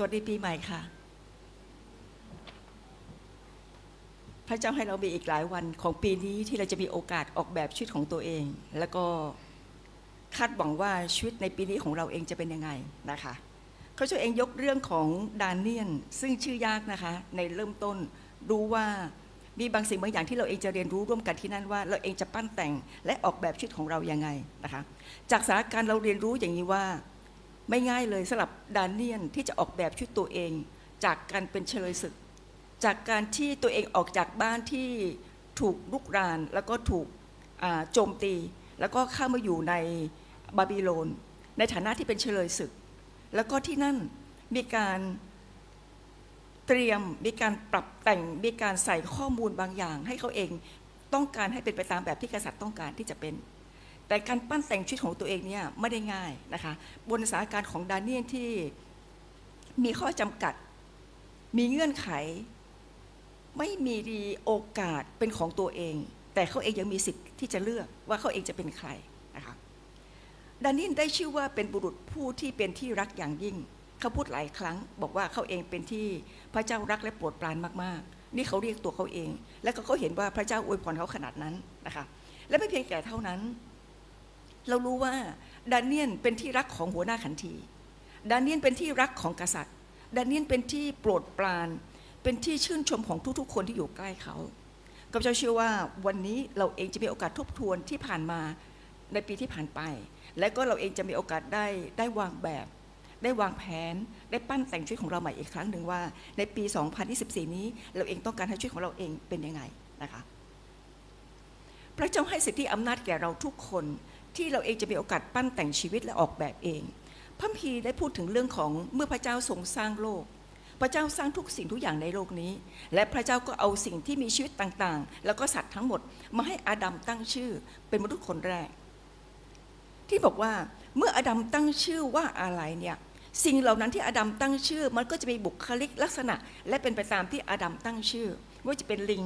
สวัสดีปีใหม่ค่ะ พระเจ้าให้เรามีอีกหลายวันของปีนี้ที่เราจะมีโอกาสออกแบบชีวิตของตัวเอง แล้วก็คาดหวังว่าชีวิตในปีนี้ของเราเองจะเป็นยังไงนะคะเขาช่วยเองยกเรื่องของดานเนียน ซึ่งชื่อยากนะคะ ในเริ่มต้นรู้ว่ามีบางสิ่งบางอย่างที่เราเองจะเรียนรู้ร่วมกันที่นั่นว่า เราเองจะปั้นแต่งและออกแบบชีวิตของเรายังไงนะคะ จากสถานการณ์เราเรียนรู้อย่างนี้ว่า ไม่ง่ายเลยสำหรับดานเนียนที่จะออกแบบชีวิตตัวเอง จากการเป็นเฉลยศึก จากการที่ตัวเองออกจากบ้านที่ถูกลุกราน แล้วก็ถูกโจมตี แล้วก็เข้ามาอยู่ในบาบิโลน ในฐานะที่เป็นเฉลยศึก แล้วก็ที่นั่นมีการเตรียมมีการปรับแต่งมีการใส่ข้อมูลบางอย่าง ให้เขาเองต้องการให้เป็นไปตามแบบที่กษัตริย์ต้องการที่จะเป็น แต่การปั้นแต่งชีวิตของตัวเองเนี่ยไม่ได้ง่ายนะคะบนสถานการณ์ของดาเนียลที่มีข้อจำกัด มีเงื่อนไข ไม่มีดีโอกาสเป็นของตัวเอง แต่เขาเองยังมีสิทธิ์ที่จะเลือกว่าเขาเองจะเป็นใครนะคะดานียลได้ชื่อว่าเป็นบุรุษผู้ที่เป็นที่รักอย่างยิ่ง เขาพูดหลายครั้ง บอกว่าเขาเองเป็นที่พระเจ้ารักและโปรดปรานมากๆ นี่เขาเรียกตัวเขาเอง และเขาเห็นว่าพระเจ้าอวยพรเขาขนาดนั้นนะคะ และไม่เพียงแต่เท่านั้น เรารู้ว่าดาเนียลเป็นที่รักของหัวหน้าขันที ดาเนียลเป็นที่รักของกษัตริย์ ดาเนียลเป็นที่โปรดปราน เป็นที่ชื่นชมของทุกๆ คนที่อยู่ใกล้เขาข้าพเจ้าเชื่อว่าวันนี้เราเองจะมีโอกาสทบทวนที่ผ่านมาในปีที่ผ่านไป และก็เราเองจะมีโอกาสได้ได้วางแบบ ได้วางแผน ได้ปั้นแต่งชีวิตของเราใหม่อีกครั้งหนึ่งว่า ในปี 2024 นี้ เราเองต้องการให้ชีวิตของเราเองเป็นยังไงนะคะ พระเจ้าให้สิทธิอำนาจแก่เราทุกคน ที่เราเองจะมีโอกาสปั้นแต่งชีวิตและออกแบบเอง พระคัมภีได้พูดถึงเรื่องของเมื่อพระเจ้าทรงสร้างโลก พระเจ้าสร้างทุกสิ่งทุกอย่างในโลกนี้ และพระเจ้าก็เอาสิ่งที่มีชีวิตต่างๆ แล้วก็สัตว์ทั้งหมด มาให้อาดัมตั้งชื่อเป็นมนุษย์คนแรก ที่บอกว่าเมื่ออาดัมตั้งชื่อว่าอะไรเนี่ยสิ่งเหล่านั้นที่อาดัมตั้งชื่อ มันก็จะมีบุคลิกลักษณะ และเป็นไปตามที่อาดัมตั้งชื่อไม่ว่าจะเป็นลิง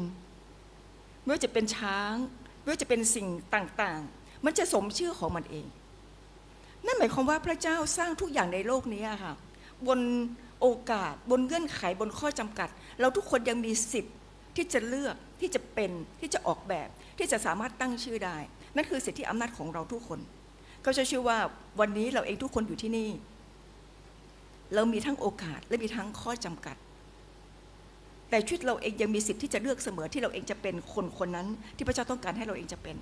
ไม่ว่าจะเป็นช้างไม่ว่าจะเป็นสิ่งต่างๆ มันจะสมชื่อของมันเอง นั่นหมายความว่าพระเจ้าสร้างทุกอย่างในโลกนี้ค่ะบนโอกาสบนเงื่อนไขบนข้อจำกัด เราทุกคนยังมีสิทธิ์ที่จะเลือกที่จะเป็นที่จะออกแบบ ที่จะสามารถตั้งชื่อได้ นั่นคือสิทธิอำนาจของเราทุกคนก็จะชื่อว่าวันนี้เราเองทุกคนอยู่ที่นี่ เรามีทั้งโอกาสและมีทั้งข้อจำกัด แต่ชีวิตเราเองยังมีสิทธิ์ที่จะเลือกเสมอที่เราเองจะเป็นคนคนนั้น ที่พระเจ้าต้องการให้เราเองจะเป็น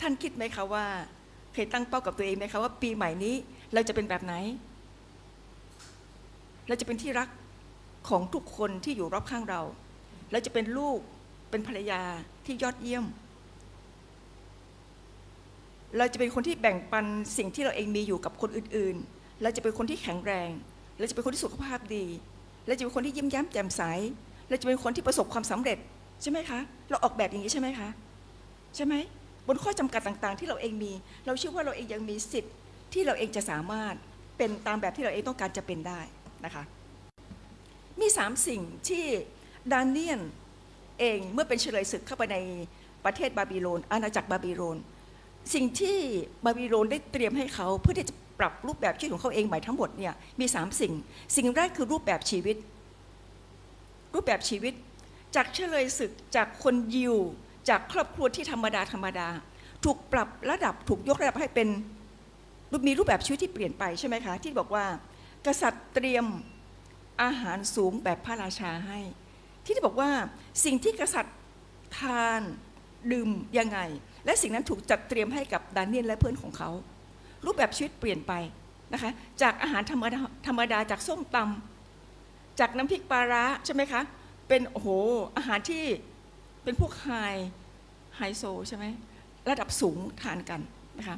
ท่านคิดไหมคะว่า เคยตั้งเป้ากับตัวเองไหมคะว่าปีใหม่นี้ เราจะเป็นแบบไหน เราจะเป็นที่รักของทุกคนที่อยู่รอบข้างเรา เราจะเป็นลูกเป็นภรรยาที่ยอดเยี่ยม เราจะเป็นคนที่แบ่งปันสิ่งที่เราเองมีอยู่กับคนอื่นๆ เราจะเป็นคนที่แข็งแรง เราจะเป็นคนที่สุขภาพดี เราจะเป็นคนที่ยิ้มแย้มแจ่มใส เราจะเป็นคนที่ประสบความสำเร็จใช่ไหมคะ เราออกแบบอย่างนี้ใช่ไหมคะ ใช่ไหม บนข้อจำกัดต่างๆ ที่เราเองมี เราเชื่อว่าเราเองยังมีสิทธิ์ที่เราเองจะสามารถเป็นตามแบบที่เราเองต้องการจะเป็นได้นะคะ มีสามสิ่งที่ดาเนียนเองเมื่อเป็นเฉลยศึกเข้าไปในประเทศบาบิโลน อาณาจักรบาบิโลน สิ่งที่บาบิโลนได้เตรียมให้เขาเพื่อที่จะปรับรูปแบบชีวิตของเขาเองใหม่ทั้งหมดเนี่ยมีสามสิ่ง สิ่งแรกคือรูปแบบชีวิต รูปแบบชีวิต จากเฉลยศึกจากคนยิว จากครอบครัวที่ธรรมดาธรรมดา ถูกปรับระดับถูกยกระดับให้เป็นมีรูปแบบชีวิตที่เปลี่ยนไปใช่ไหมคะ ที่บอกว่า กษัตริย์เตรียมอาหารสูงแบบพระราชาให้ ที่บอกว่าสิ่งที่กษัตริย์ทานดื่มยังไง และสิ่งนั้นถูกจัดเตรียมให้กับดาเนียลและเพื่อนของเขา รูปแบบชีวิตเปลี่ยนไปนะคะ จากอาหารธรรมดาธรรมดาจากส้มตำจากน้ำพริกปลาร้าใช่ไหมคะ เป็นโอ้โหอาหารที่ เป็นพวกไฮไฮโซใช่ไหมระดับสูงทานกันนะคะ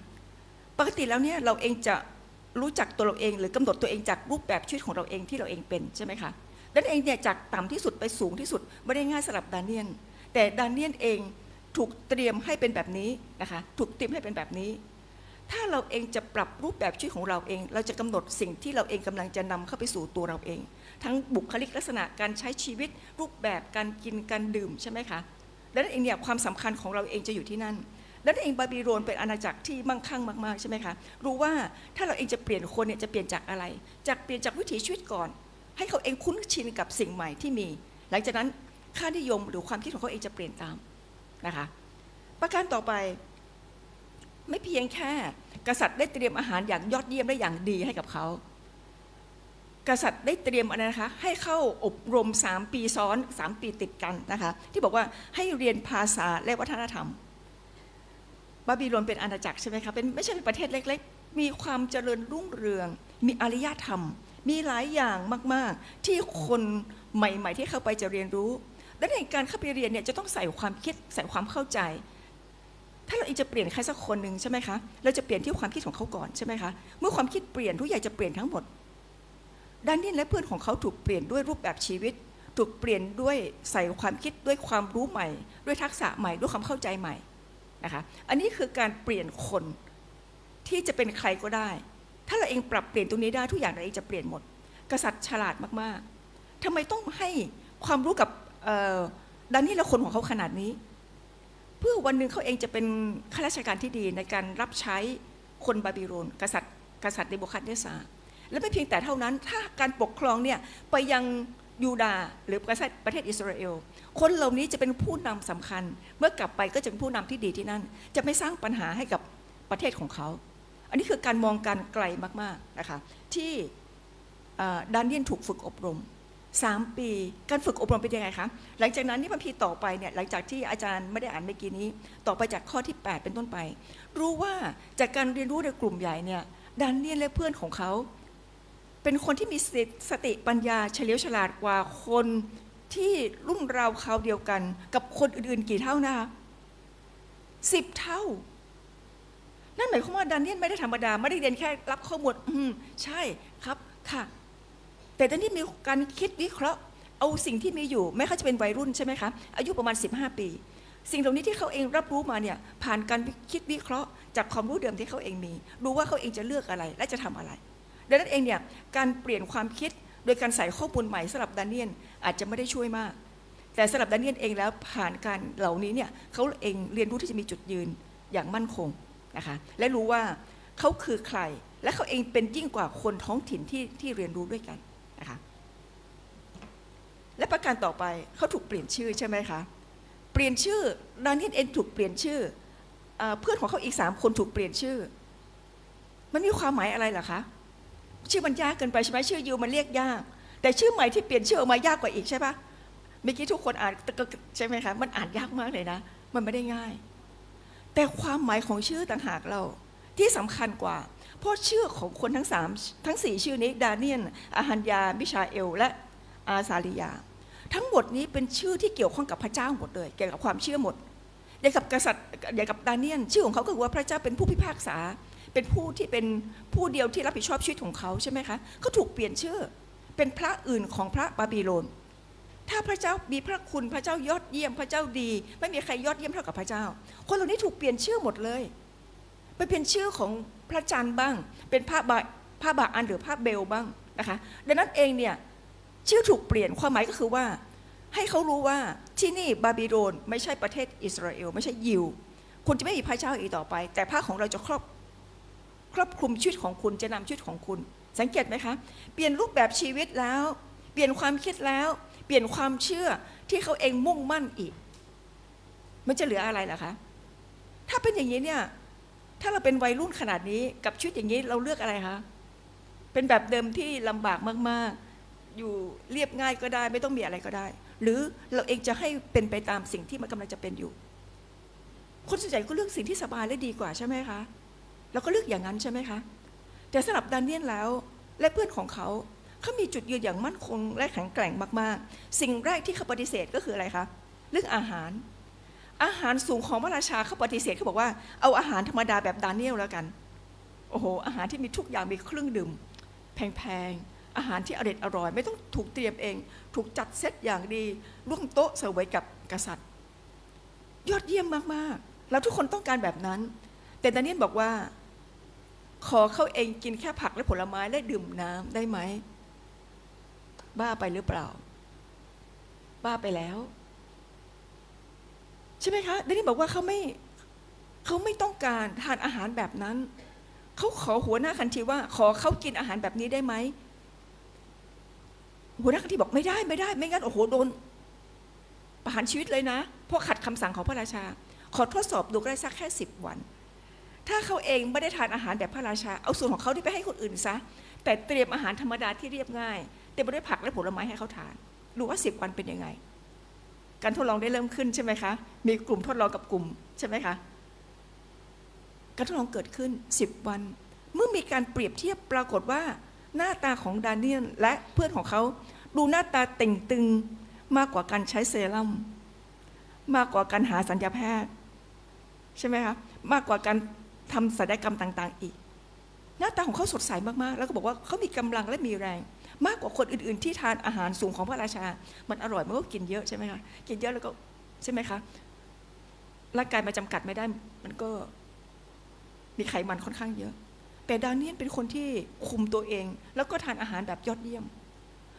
ปกติแล้วเนี่ยเราเองจะรู้จักตัวเราเอง หรือกำหนดตัวเองจากรูปแบบชีวิตของเราเองที่เราเองเป็นใช่ไหมคะดังนั้นเองเนี่ยจากต่ำที่สุดไปสูงที่สุดไม่ได้ง่ายสำหรับดาเนียนแต่ดาเนียนเองถูกเตรียมให้เป็นแบบนี้นะคะถูกเตรียมให้เป็นแบบนี้ ถ้าเราเองจะปรับรูปแบบชีวิตของเราเอง เราจะกำหนดสิ่งที่เราเองกำลังจะนำเข้าไปสู่ตัวเราเอง ทั้งบุคลิกลักษณะการใช้ชีวิตรูปแบบการกินการดื่มใช่ไหมคะ และนั่นเองเนี่ยความสำคัญของเราเองจะอยู่ที่นั่น และนั่นเองบาบิโลนเป็นอาณาจักรที่มั่งคั่งมากๆใช่ไหมคะ รู้ว่าถ้าเราเองจะเปลี่ยนคนเนี่ยจะเปลี่ยนจากอะไร จากเปลี่ยนจากวิถีชีวิตก่อน ให้เขาเองคุ้นชินกับสิ่งใหม่ที่มี หลังจากนั้นค่านิยมหรือความคิดของเขาเองจะเปลี่ยนตามนะคะ ประการต่อไปไม่เพียงแค่กษัตริย์ได้เตรียมอาหารอย่างยอดเยี่ยมและอย่างดีให้กับเขา กษัตริย์ได้เตรียมอะไรนะคะ ให้เข้าอบรมสามปีซ้อนสามปีติดกันนะคะ ที่บอกว่าให้เรียนภาษาและวัฒนธรรมบาบิโลนเป็นอาณาจักรใช่ไหมคะเป็นไม่ใช่เป็นประเทศเล็ก ๆ มีความเจริญรุ่งเรือง มีอารยธรรม มีหลายอย่างมาก ๆ ที่คนใหม่ ๆ ที่เข้าไปจะเรียนรู้และในการเข้าไปเรียนเนี่ยจะต้องใส่ความคิดใส่ความเข้าใจ ถ้าเราเองจะเปลี่ยนใครสักคนหนึ่งใช่ไหมคะเราจะเปลี่ยนที่ความคิดของเขาก่อนใช่ไหมคะเมื่อความคิดเปลี่ยนทุกอย่างจะเปลี่ยนทั้งหมด ดานเนียลและเพื่อนของเขาถูกเปลี่ยนด้วยรูปแบบชีวิต ถูกเปลี่ยนด้วยใส่ความคิดด้วยความรู้ใหม่ ด้วยทักษะใหม่ด้วยความเข้าใจใหม่นะคะอันนี้คือการเปลี่ยนคนที่จะเป็นใครก็ได้ ถ้าเราเองปรับเปลี่ยนตรงนี้ได้ทุกอย่างเราเองจะเปลี่ยนหมด กษัตริย์ฉลาดมากๆทำไมต้องให้ความรู้กับดานเนียลและคนของเขาขนาดนี้ เพื่อวันหนึ่งเขาเองจะเป็นข้าราชการที่ดีในการรับใช้คนบาบิโลนกษัตริย์กษัตริย์เนบูคัดเนสซา และไม่เพียงแต่เท่านั้น ถ้าการปกครองเนี่ยไปยังยูดาหรือประเทศเทศอิสราเอล คนเหล่านี้จะเป็นผู้นำสำคัญ เมื่อกลับไปก็จะเป็นผู้นำที่ดีที่นั่น จะไม่สร้างปัญหาให้กับประเทศของเขา อันนี้คือการมองการไกลมากๆนะคะที่ดานเนียนถูกฝึกอบรม 3 ปีการฝึกอบรมเป็นยังไงคะหลังจากนั้นนี่พัมพีต่อไปเนี่ยหลังจากที่อาจารย์ไม่ได้อ่านเมื่อกี้นี้ ต่อไปจากข้อที่ 8 เป็นต้นไป รู้ว่าจากการเรียนรู้ในกลุ่มใหญ่เนี่ยดานเนียนและเพื่อนของเขา เป็นคนที่มีสติปัญญาเฉลียวฉลาดกว่าคนที่รุ่นราวคราเดียวกัน กับคนอื่นๆกี่เท่านะคะสิบเท่า นั่นหมายความว่าดานเนียนไม่ได้ธรรมดา ไม่ได้เรียนแค่รับข้อมูลอืมใช่ครับค่ะ แต่ตอนนี้มีการคิดวิเคราะห์ เอาสิ่งที่มีอยู่แม้เขาจะเป็นวัยรุ่นใช่ไหมคะอายุประมาณ 15 ปี สิ่งเหล่านี้ที่เขาเองรับรู้มาเนี่ยผ่านการคิดวิเคราะห์ จากความรู้เดิมที่เขาเองมีรู้ว่าเขาเองจะเลือกอะไรและจะทำอะไร ดังนั้นเองเนี่ยการเปลี่ยนความคิดโดยการใส่ข้อมูลใหม่สำหรับดานเนียนอาจจะไม่ได้ช่วยมาก แต่สำหรับดานเนียนเองแล้วผ่านการเหล่านี้เนี่ยเขาเองเรียนรู้ที่จะมีจุดยืนอย่างมั่นคงนะคะและรู้ว่าเขาคือใคร และเขาเองเป็นยิ่งกว่าคนท้องถิ่นที่ที่เรียนรู้ด้วยกันนะคะและประการต่อไปเขาถูกเปลี่ยนชื่อใช่ไหมคะเปลี่ยนชื่อดานเนียนเองถูกเปลี่ยนชื่อเพื่อนของเขาอีกสามคนถูกเปลี่ยนชื่อ มันมีความหมายอะไรหรอคะ ชื่อมันยากเกินไปใช่ไหมชื่อยูมันเรียกยาก แต่ชื่อใหม่ที่เปลี่ยนชื่อออกมายากกว่าอีกใช่ปะเมื่อกี้ทุกคนอ่านใช่ไหมคะมันอ่านยากมากเลยนะ มันไม่ได้ง่าย แต่ความหมายของชื่อต่างหากเราที่สำคัญกว่า เพราะชื่อของคนทั้งสามทั้งสี่ชื่อนี้ดาเนียนอาฮันยามิชาเอล และอาซาลิยา ทั้งหมดนี้เป็นชื่อที่เกี่ยวข้องกับพระเจ้าหมดเลยเกี่ยวกับความเชื่อหมดอย่างกับกษัตริย์อย่างกับดาเนียน ชื่อของเขาก็คือว่าพระเจ้าเป็นผู้พิพากษา เป็นผู้ที่เป็นผู้เดียวที่รับผิดชอบชีวิตของเขาใช่ไหมคะเขาถูกเปลี่ยนชื่อ เป็นพระอื่นของพระบาบิโลน ถ้าพระเจ้ามีพระคุณพระเจ้ายอดเยี่ยมพระเจ้าดี ไม่มีใครยอดเยี่ยมเท่ากับพระเจ้า คนเหล่านี้ถูกเปลี่ยนชื่อหมดเลย ไปเป็นชื่อของพระจันทร์บ้าง เป็นพระบาพระบาอันหรือพระเบลบ้างนะคะดังนั้นเองเนี่ยชื่อถูกเปลี่ยนความหมายก็คือว่า ให้เขารู้ว่าที่นี่บาบิโลนไม่ใช่ประเทศอิสราเอล ไม่ใช่ยิวคุณจะไม่มีพระเจ้าอีกต่อไป แต่พระของเราจะครอบ ครอบคลุมชีวิตของคุณจะนำชีวิตของคุณ สังเกตไหมคะ เปลี่ยนรูปแบบชีวิตแล้ว เปลี่ยนความคิดแล้ว เปลี่ยนความเชื่อที่เขาเองมุ่งมั่นอีก มันจะเหลืออะไรล่ะคะ ถ้าเป็นอย่างนี้เนี่ยถ้าเราเป็นวัยรุ่นขนาดนี้กับชีวิตอย่างนี้เราเลือกอะไรคะเป็นแบบเดิมที่ลำบากมากๆ อยู่เรียบง่ายก็ได้ ไม่ต้องมีอะไรก็ได้ หรือเราเองจะให้เป็นไปตามสิ่งที่มันกำลังจะเป็นอยู่ คนส่วนใหญ่ก็เลือกสิ่งที่สบายและดีกว่าใช่ไหมคะ เราก็เลือกอย่างนั้นใช่ไหมคะ แต่สำหรับดานเนียนแล้วและเพื่อนของเขาเขามีจุดยืนอย่างมั่นคงและแข็งแกร่งมากๆ สิ่งแรกที่เขาปฏิเสธก็คืออะไรคะเรื่องอาหาร อาหารสูงของพระราชาเขาปฏิเสธเขาบอกว่าเอาอาหารธรรมดาแบบดานเนียลแล้วกันโอ้โหอาหารที่มีทุกอย่างมีเครื่องดื่ม แพงๆอาหารที่อร่อยอร่อย ไม่ต้องถูกเตรียมเอง ถูกจัดเซตอย่างดีร่วมโต๊ะเสวยกับกษัตริย์ ยอดเยี่ยมมากๆ แล้วทุกคนต้องการแบบนั้น แต่ดานเนียลบอกว่า ขอเขาเองกินแค่ผักและผลไม้และดื่มน้ำได้ไหม บ้าไปหรือเปล่า บ้าไปแล้ว ใช่ไหมคะดาเนียลบอกว่าเขาไม่เขาไม่ต้องการทานอาหารแบบนั้นเขาขอหัวหน้าคันทีว่า ขอเขากินอาหารแบบนี้ได้ไหมหัวหน้าคณะที่บอกไม่ได้ไม่ได้ ไม่งั้นโอ้โหโดนประหารชีวิตเลยนะเพราะขัดคำสั่งของพระราชา ขอทดสอบดูได้สักแค่สิบวัน ถ้าเขาเองไม่ได้ทานอาหารแบบพระราชา เอาส่วนของเขาที่ไปให้คนอื่นซะ แต่เตรียมอาหารธรรมดาที่เรียบง่าย เต็มไปด้วยผักและผลไม้ให้เขาทาน ดูว่าสิบวันเป็นยังไง การทดลองได้เริ่มขึ้นใช่ไหมคะ มีกลุ่มทดลองกับกลุ่มใช่ไหมคะ การทดลองเกิดขึ้นสิบวัน เมื่อมีการเปรียบเทียบปรากฏว่า หน้าตาของดาเนียลและเพื่อนของเขาดูหน้าตาเต่งตึงมากกว่าการใช้เซรั่มมากกว่าการหาสัญญาแพทย์ ใช่ไหมคะมากกว่าการ ทำศัลยกรรมต่าง ๆ อีก หน้าตาของเขาสดใสมาก ๆ แล้วก็บอกว่าเขามีกำลังและมีแรง มากกว่าคนอื่น ๆ ที่ทานอาหารสูงของพระราชา มันอร่อยมันก็กินเยอะใช่ไหมคะกินเยอะแล้วก็ใช่ไหมคะร่างกายมาจำกัดไม่ได้มันก็มีไขมันค่อนข้างเยอะ แต่ดาเนียลเป็นคนที่คุมตัวเอง แล้วก็ทานอาหารแบบยอดเยี่ยม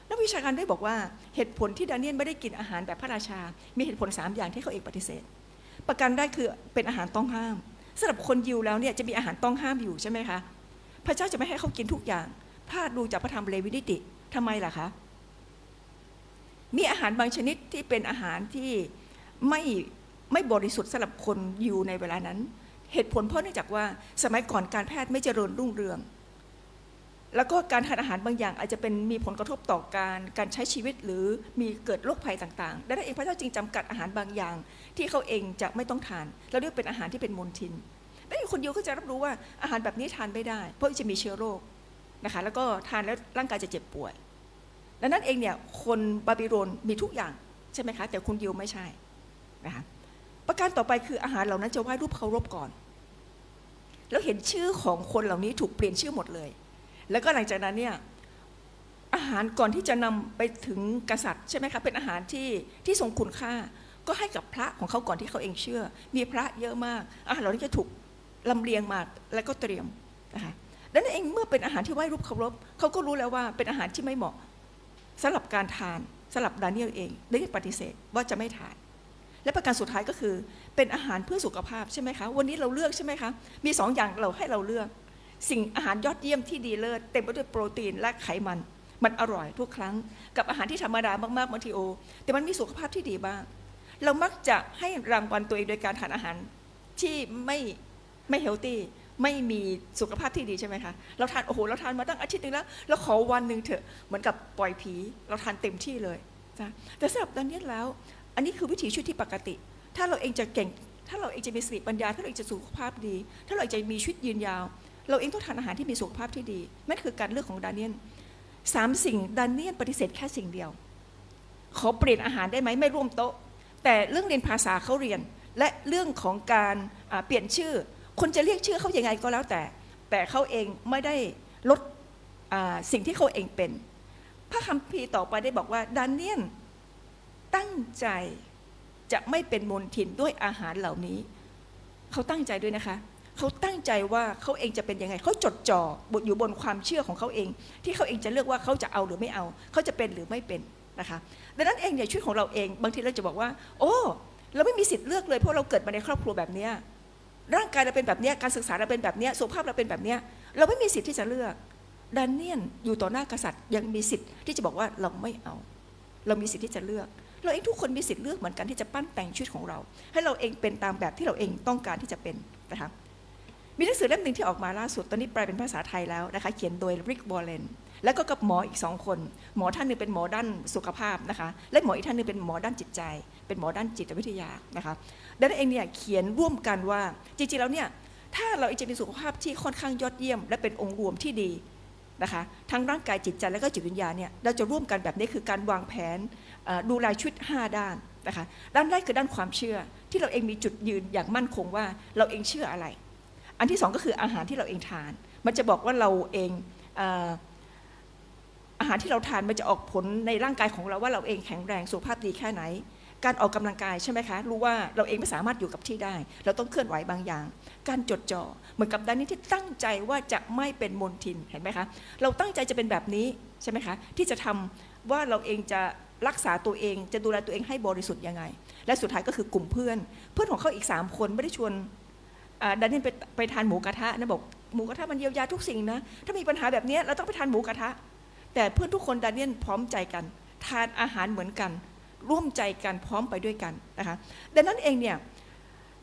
นักวิชาการได้บอกว่าเหตุผลที่ดาเนียลไม่ได้กินอาหารแบบพระราชา มีเหตุผลสามอย่างที่เขาเองปฏิเสธ ประกันได้คือเป็นอาหารต้องห้าม สำหรับคนยิวแล้วเนี่ยจะมีอาหารต้องห้ามอยู่ใช่ไหมคะ พระเจ้าจะไม่ให้เขากินทุกอย่าง ถ้าดูจากพระธรรมเลวินิติทำไมล่ะคะ มีอาหารบางชนิดที่เป็นอาหารที่ไม่ไม่บริสุทธิ์สำหรับคนยิวในเวลานั้น เหตุผลเพราะเนื่องจากว่าสมัยก่อนการแพทย์ไม่เจริญรุ่งเรือง แล้วก็การทานอาหารบางอย่างอาจจะเป็นมีผลกระทบต่อการการใช้ชีวิตหรือมีเกิดโรคภัยต่างๆดังนั้นเองพระเจ้าจึงจำกัดอาหารบางอย่าง ที่เขาเองจะไม่ต้องทานเราเรียกเป็นอาหารที่เป็นมลทินดังนั้นคนยิวก็จะรับรู้ว่าอาหารแบบนี้ทานไม่ได้ เพราะจะมีเชื้อโรคนะคะแล้วก็ทานแล้วร่างกายจะเจ็บป่วยดังนั้นเองเนี่ยคนบาบิโลนมีทุกอย่างใช่ไหมคะแต่คนยิวไม่ใช่นะคะประการต่อไปคืออาหารเหล่านั้นจะไหว้รูปเคารพก่อน แล้วเห็นชื่อของคนเหล่านี้ถูกเปลี่ยนชื่อหมดเลย แล้วก็หลังจากนั้นเนี่ยอาหารก่อนที่จะนำไปถึงกษัตริย์ใช่ไหมคะเป็นอาหารที่ที่ทรงคุณค่า ก็ให้กับพระของเขาก่อนที่เขาเองเชื่อ มีพระเยอะมาก อาหารเหล่านี้จะถูกลำเลียงมาแล้วก็เตรียมนะคะดังนั้นเองเมื่อเป็นอาหารที่ไหว้รูปเคารพเขาก็รู้แล้วว่าเป็นอาหารที่ไม่เหมาะสำหรับการทานสำหรับดาเนียลเองได้ปฏิเสธว่าจะไม่ทาน และประการสุดท้ายก็คือเป็นอาหารเพื่อสุขภาพใช่ไหมคะวันนี้เราเลือกใช่ไหมคะมีสองอย่างเราให้เราเลือก สิ่งอาหารยอดเยี่ยมที่ดีเลิศเต็มไปด้วยโปรตีนและไขมัน มันอร่อยทุกครั้ง กับอาหารที่ธรรมดามากๆบางทีโอ แต่มันมีสุขภาพที่ดีบ้าง เรามักจะให้รางวัลตัวเองโดยการทานอาหารที่ไม่ไม่เฮลตี้ไม่มีสุขภาพที่ดีใช่ไหมคะ เราทานโอ้โหเราทานมาตั้งอาทิตย์นึงแล้วเราขอวันหนึ่งเถอะเหมือนกับปล่อยผี เราทานเต็มที่เลยนะแต่สำหรับดาเนียลแล้ว อันนี้คือวิถีชีวิตที่ปกติ ถ้าเราเองจะเก่ง ถ้าเราเองจะมีสติปัญญา ถ้าเราเองจะสุขภาพดี ถ้าเราเองจะมีชีวิตยืนยาว เราเองต้องทานอาหารที่มีสุขภาพที่ดีนั่นคือการเลือกของดาเนียลสามสิ่งดาเนียลปฏิเสธแค่สิ่งเดียว ขอเปลี่ยนอาหารได้ไหมไม่ร่วมโต๊ะ แต่เรื่องเรียนภาษาเขาเรียน และเรื่องของการเปลี่ยนชื่อ คนจะเรียกชื่อเขาอย่างไงก็แล้วแต่ แต่เขาเองไม่ได้ลดสิ่งที่เขาเองเป็น พระคัมภีร์ต่อไปได้บอกว่าดาเนียลตั้งใจจะไม่เป็นมนทินด้วยอาหารเหล่านี้ เขาตั้งใจด้วยนะคะ เขาตั้งใจว่าเขาเองจะเป็นยังไงเขาจดจ่อบอยู่บนความเชื่อของเขาเอง ที่เขาเองจะเลือกว่าเขาจะเอาหรือไม่เอาเขาจะเป็นหรือไม่เป็นนะคะดังนั้นเองเนี่ยชีวิตของเราเองบางทีเราจะบอกว่า โอ้เราไม่มีสิทธิ์เลือกเลยเพราะเราเกิดมาในครอบครัวแบบนี้ร่างกายเราเป็นแบบนี้การศึกษาเราเป็นแบบนี้สุขภาพเราเป็นแบบนี้เราไม่มีสิทธิ์ที่จะเลือกดานเนียนอยู่ต่อหน้ากษัตริย์ยังมีสิทธิ์ที่จะบอกว่าเราไม่เอา เรามีสิทธิ์ที่จะเลือก เราเองทุกคนมีสิทธิ์เลือกเหมือนกันที่จะปั้นแต่งชีวิตของเรา ให้เราเองเป็นตามแบบที่เราเองต้องการที่จะเป็นนะคะ มีหนังสือเล่มหนึ่งที่ออกมาล่าสุด ตอนนี้แปลเป็นภาษาไทยแล้วนะคะ เขียนโดยริกบอลเลนแล้วก็กับหมออีกสองคน หมอท่านหนึ่งเป็นหมอด้านสุขภาพนะคะ และหมออีกท่านหนึ่งเป็นหมอด้านจิตใจ เป็นหมอด้านจิตวิทยานะคะดังนั้นเองเนี่ยเขียนร่วมกันว่าจริงๆแล้วเนี่ยถ้าเราเอจะมีสุขภาพที่ค่อนข้างยอดเยี่ยม และเป็นองค์รวมที่ดีนะคะทั้งร่างกายจิตใจและก็จิตวิญญาณเนี่ยเราจะร่วมกันแบบนี้คือการวางแผนดูแลชีวิต5ด้านนะคะด้านแรกคือด้านความเชื่อที่เราเองมีจุดยืนอย่างมั่นคงว่าเราเองเชื่ออะไร อันที่สองก็คืออาหารที่เราเองทาน มันจะบอกว่าเราเองเอ่อาหารที่เราทานมันจะออกผลในร่างกายของเราว่าเราเองแข็งแรงสุขภาพดีแค่ไหน การออกกำลังกายใช่ไหมคะ รู้ว่าเราเองไม่สามารถอยู่กับที่ได้ เราต้องเคลื่อนไหวบางอย่าง การจดจ่อเหมือนกับด้านนี้ที่ตั้งใจว่าจะไม่เป็นมนทินเห็นไหมคะ เราตั้งใจจะเป็นแบบนี้ใช่ไหมคะ ที่จะทำว่าเราเองจะรักษาตัวเองจะดูแลตัวเองให้บริสุทธิ์ยังไง และสุดท้ายก็คือกลุ่มเพื่อน เพื่อนของเขาอีกสามคนไม่ได้ชวน ดันนี่ไปไปทานหมูกระทะนะบอกหมูกระทะมันเยียวยาทุกสิ่งนะ ถ้ามีปัญหาแบบนี้เราต้องไปทานหมูกระทะ แต่เพื่อนทุกคนดาเนียนพร้อมใจกัน ทานอาหารเหมือนกัน ร่วมใจกันพร้อมไปด้วยกันนะคะดังนั้นเองเนี่ย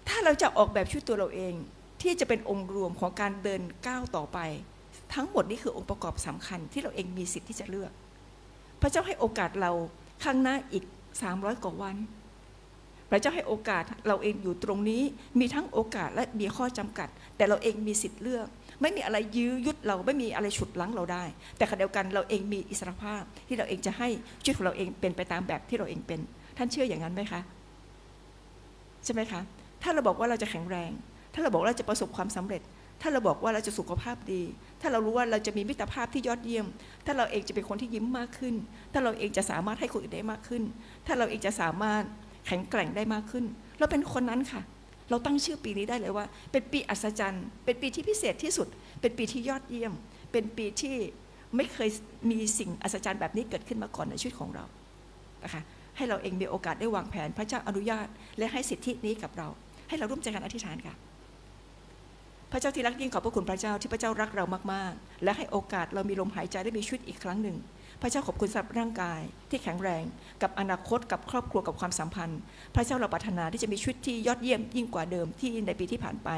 ถ้าเราจะออกแบบชีวิตตัวเราเอง ที่จะเป็นองค์รวมของการเดินก้าวต่อไป ทั้งหมดนี้คือองค์ประกอบสำคัญที่เราเองมีสิทธิ์ที่จะเลือก พระเจ้าให้โอกาสเราข้างหน้าอีก 300 กว่าวัน พระเจ้าให้โอกาสเราเองอยู่ตรงนี้ มีทั้งโอกาสและมีข้อจำกัด แต่เราเองมีสิทธิ์เลือก ไม่มีอะไรยื้อยุดเราไม่มีอะไรฉุดลั้งเราได้ แต่ขณะเดียวกันเราเองมีอิสรภาพที่เราเองจะให้ชีวิตของเราเองเป็นไปตามแบบที่เราเองเป็น ท่านเชื่ออย่างนั้นไหมคะใช่ไหมคะ ถ้าเราบอกว่าเราจะแข็งแรง ถ้าเราบอกว่าเราจะประสบความสำเร็จ ถ้าเราบอกว่าเราจะสุขภาพดี ถ้าเรารู้ว่าเราจะมีมิตรภาพที่ยอดเยี่ยม ถ้าเราเองจะเป็นคนที่ยิ้มมากขึ้น ถ้าเราเองจะสามารถให้คนอื่นได้มากขึ้น ถ้าเราเองจะสามารถ แข็งแกร่งได้มากขึ้น เราเป็นคนนั้นค่ะ เราตั้งชื่อปีนี้ได้เลยว่า เป็นปีอัศจรรย์ เป็นปีที่พิเศษที่สุด เป็นปีที่ยอดเยี่ยม เป็นปีที่ไม่เคยมีสิ่งอัศจรรย์แบบนี้เกิดขึ้นมาก่อนในชีวิตของเรานะคะให้เราเองมีโอกาสได้วางแผนพระเจ้าอนุญาต และให้สิทธินี้กับเรา ให้เราร่วมใจกันอธิษฐานค่ะ พระเจ้าที่รักยิ่งขอบพระคุณพระเจ้าที่พระเจ้ารักเรามากๆ และให้โอกาสเรามีลมหายใจได้มีชีวิตอีกครั้งหนึ่ง พระเจ้าขอบคุณสำหรับร่างกายที่แข็งแรง กับอนาคตกับครอบครัวกับความสัมพันธ์ พระเจ้าเราปรารถนาที่จะมีชีวิตที่ยอดเยี่ยมยิ่งกว่าเดิมที่ในปีที่ผ่านไป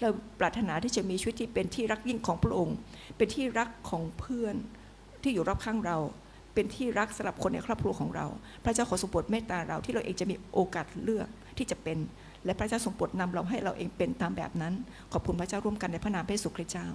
เราปรารถนาที่จะมีชีวิตที่เป็นที่รักยิ่งของพระองค์ เป็นที่รักของเพื่อนที่อยู่รอบข้างเราเป็นที่รักสำหรับคนในครอบครัวของเรา พระเจ้าขอทรงโปรดเมตตาเราที่เราเองจะมีโอกาสเลือกที่จะเป็น และพระเจ้าทรงโปรดนำเราให้เราเองเป็นตามแบบนั้น ขอบคุณพระเจ้าร่วมกันในพระนามพระเยซูคริสต์เจ้า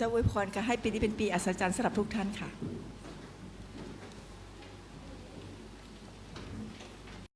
เจ้าอวยพรค่ะให้ปีนี้เป็นปีอัศจรรย์สำหรับทุกท่านค่ะ